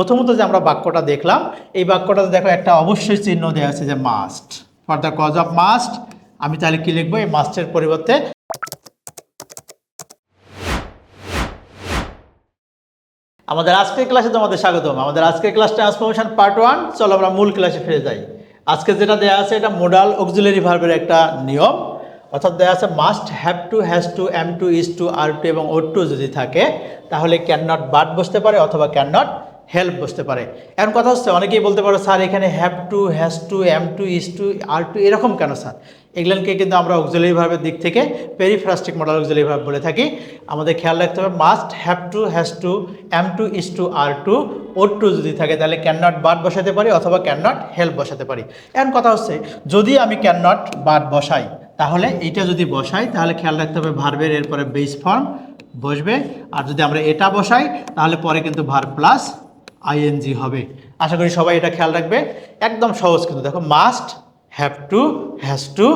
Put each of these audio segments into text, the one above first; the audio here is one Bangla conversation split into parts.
প্রথমত যে আমরা বাক্যটা দেখলাম, এই বাক্যটাতে দেখো একটা অবশ্যই চিহ্ন দেওয়া আছে যে must for the cause of must আমি তাহলে কি লিখব? এই মাস্টের পরিবর্তে আমাদের আজকের ক্লাসে তোমাদের স্বাগতম। আমাদের আজকের ক্লাস ট্রান্সফরমেশন পার্ট ওয়ান চলো আমরা মূল ক্লাসে ফিরে যাই। আজকে যেটা দেওয়া আছে, এটা মোডাল অক্সিলারি ভার্বের একটা নিয়ম। অর্থাৎ দেওয়া আছে must have to has to am to is to are to এবং ও টু যদি থাকে, তাহলে ক্যান নট বাট বসতে পারে অথবা ক্যান নট হেল্প বসতে পারে। এখন কথা হচ্ছে, অনেকেই বলতে পারো, স্যার, এখানে have to has to am to is to are to এরকম কেন স্যার? এগুলোকে কিন্তু আমরা অক্সিলারি দিক থেকে পেরিফ্রাস্টিক মডেল অক্সিলারি বলে থাকি। আমাদের খেয়াল রাখতে হবে must have to has to am to is to are to ought to যদি থাকে, তাহলে ক্যান নট বাট বসাতে পারি অথবা ক্যান নট হেল্প বসাতে পারি। এখন কথা হচ্ছে, যদি আমি ক্যান নট বাট বসাই, তাহলে এইটা যদি বসাই, তাহলে খেয়াল রাখতে হবে ভার্বের এরপরে বেস ফর্ম বসবে। আর যদি আমরা এটা বসাই, তাহলে পরে কিন্তু ভার প্লাস আইএনজি হবে। আশা করি সবাই এটা খেয়াল রাখবে। একদম সহজ কিন্তু। দেখো must have to has to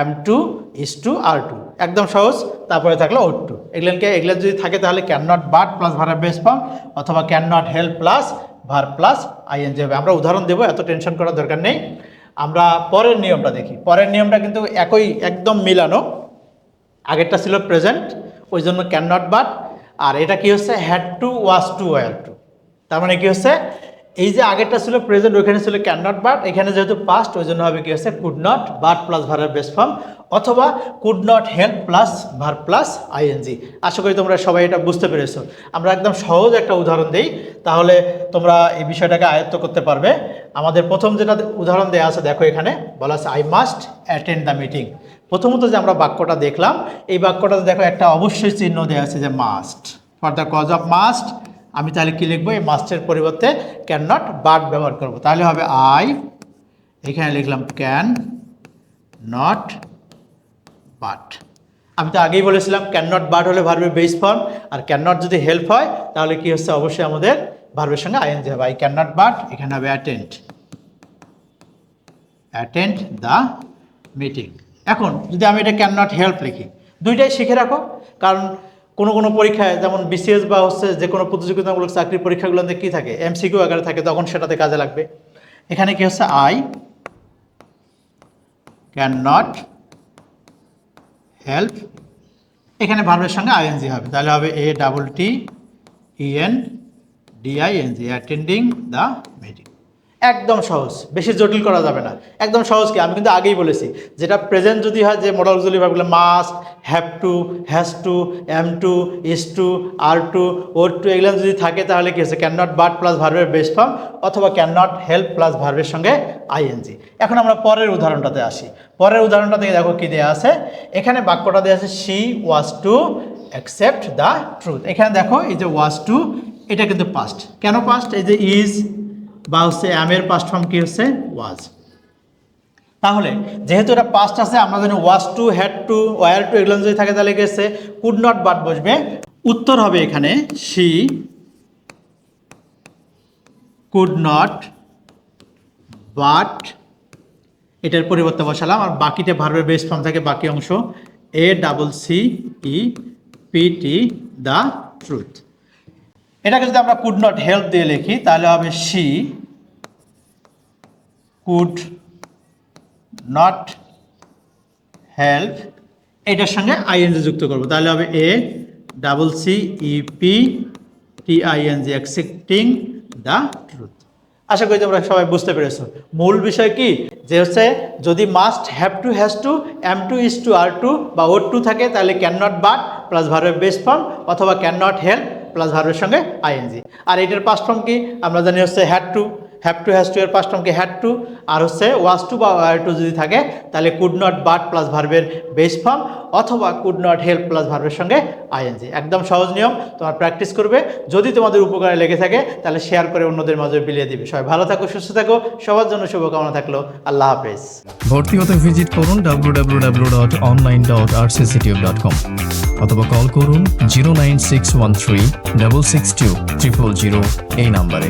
am to is to are to একদম সহজ। তারপরে থাকল ওট টু এগুলোকে এগুলো যদি থাকে তাহলে ক্যান নট বাট প্লাস ভারের বেস ফর্ম অথবা can not help plus verb plus ING হবে। আমরা উদাহরণ দেবো, এত টেনশন করার দরকার নেই। আমরা পরের নিয়মটা দেখি। পরের নিয়মটা কিন্তু একই, একদম মিলানো। আগেরটা ছিল প্রেজেন্ট ওই জন্য ক্যান নট বাট আর এটা কি হচ্ছে? Had to was to were to তার মানে কি হচ্ছে? এই যে আগেরটা ছিল প্রেজেন্ট ওইখানে ছিল ক্যান নট বাট এখানে যেহেতু পাস্ট ওই জন্য হবে কি হচ্ছে? কুড নট বাট প্লাস ভারের বেস ফর্ম অথবা could not help plus verb plus ING আশা করি তোমরা সবাই এটা বুঝতে পেরেছ। আমরা একদম সহজ একটা উদাহরণ দিই, তাহলে তোমরা এই বিষয়টাকে আয়ত্ত করতে পারবে। আমাদের প্রথম যেটা উদাহরণ দেওয়া আছে, দেখো এখানে, বলা আছে I must attend the meeting প্রথমত যে আমরা বাক্যটা দেখলাম, এই বাক্যটাতে দেখো একটা অবশ্যই চিহ্ন দেওয়া আছে যে must for the cause of must আমি তাহলে কী লিখব? এই মাস্টের পরিবর্তে ক্যান নট বাট ব্যবহার করব। তাহলে হবে আই এখানে লিখলাম ক্যান নট বাট আমি তো আগেই বলেছিলাম ক্যান নট বাট হলে ভার্বের বেস ফর্ম আর ক্যান নট যদি হেল্প হয়, তাহলে কি হচ্ছে? অবশ্যই আমাদের ভার্বের সঙ্গে আইএনজি হবে। আই ক্যান নট বাট এখানে হবে অ্যাটেন্ড অ্যাটেন্ড দ্য মিটিং এখন যদি আমি এটা ক্যান নট হেল্প লিখি, দুইটাই শিখে রাখো। কারণ কোনো কোনো পরীক্ষায়, যেমন বিসিএস বা হচ্ছে যে কোনো প্রতিযোগিতামূলক চাকরির পরীক্ষাগুলোতে কী থাকে? এমসিকিউ আকারে থাকে, তখন সেটাতে কাজে লাগবে। এখানে কি হচ্ছে? আই ক্যান নট হেল্প এখানে ভার্বের সঙ্গে আইএনজি হবে। তাহলে হবে A double T E N D I N G attending the meeting একদম সহজ, বেশি জটিল করা যাবে না। একদম সহজ কি? আমি কিন্তু আগেই বলেছি, যেটা প্রেজেন্ট যদি হয় যে মডেলগুলি ভাবগুলো must have to has to am to is to are to or to এগুলো যদি থাকে তাহলে কি হচ্ছে ক্যান নট বাট প্লাস ভার্বের বেস্ট ফর্ম অথবা ক্যান নট হেল্প প্লাস ভার্বের সঙ্গে আইএনজি এখন আমরা পরের উদাহরণটাতে আসি। পরের উদাহরণটা থেকে দেখো কী দেওয়া আছে? এখানে বাক্যটা দেওয়া আছে she was to accept the truth এখানে দেখো, এই যে ওয়াজ টু এটা কিন্তু পাস্ট কেন পাস্ট এই যে ইজ বা হচ্ছে অ্যামের পাস্ট ফর্ম কি হচ্ছে? ওয়াজ তাহলে যেহেতু এটা পাস্ট আছে, আমরা জানি was to had to were to এগুলো যদি থাকে তাহলে গেছে কুড নট বাট বসবে। উত্তর হবে এখানে সি কুড নট বাট এটার পরিবর্তে বসালাম, আর বাকিটা ভার্বের বেস ফর্ম থাকে, বাকি অংশ A double C E P T the truth এটাকে যদি আমরা কুড নট হেল্প দিয়ে লিখি, তাহলে হবে সি কুড নট হেল্প এটার সঙ্গে আইএনজি যুক্ত করব, তাহলে হবে A double C E P T ING accepting the truth আশা করি তোমরা সবাই বুঝতে পেরেছ। মূল বিষয় কি? যে হচ্ছে, যদি must have to has to am to is to are to বা ওর টু থাকে, তাহলে ক্যান নট বাট প্লাস ভার্বের বেস ফর্ম অথবা ক্যান নট হেল্প প্লাস ভার্বের সঙ্গে আইএনজি আর এটার পাস্ট ফর্ম কি? আমরা জানি হচ্ছে had to have to has to এর পাস্ট ফর্ম কি হ্যাড টু আর হচ্ছে ওয়াজ টু বা ওয়ার টু যদি থাকে, তাহলে কুড নট বাট প্লাস ভার্বের বেস ফর্ম অথবা কুড নট হেল্প প্লাস ভার্বের সঙ্গে আইএনজি একদম সহজ নিয়ম, তোমার প্র্যাকটিস করবে। যদি তোমাদের উপকারে লেগে থাকে, তাহলে শেয়ার করে অন্যদের মাঝে বিলিয়ে দিবে। সবাই ভালো থাকো, সুস্থ থাকো, সবার জন্য শুভকামনা থাকল। আল্লাহ হাফেজ। ভর্তি হতে ভিজিট করুন www.online.rcctube.com অথবা কল করুন zero nine six one three double six two triple zero এই নাম্বারে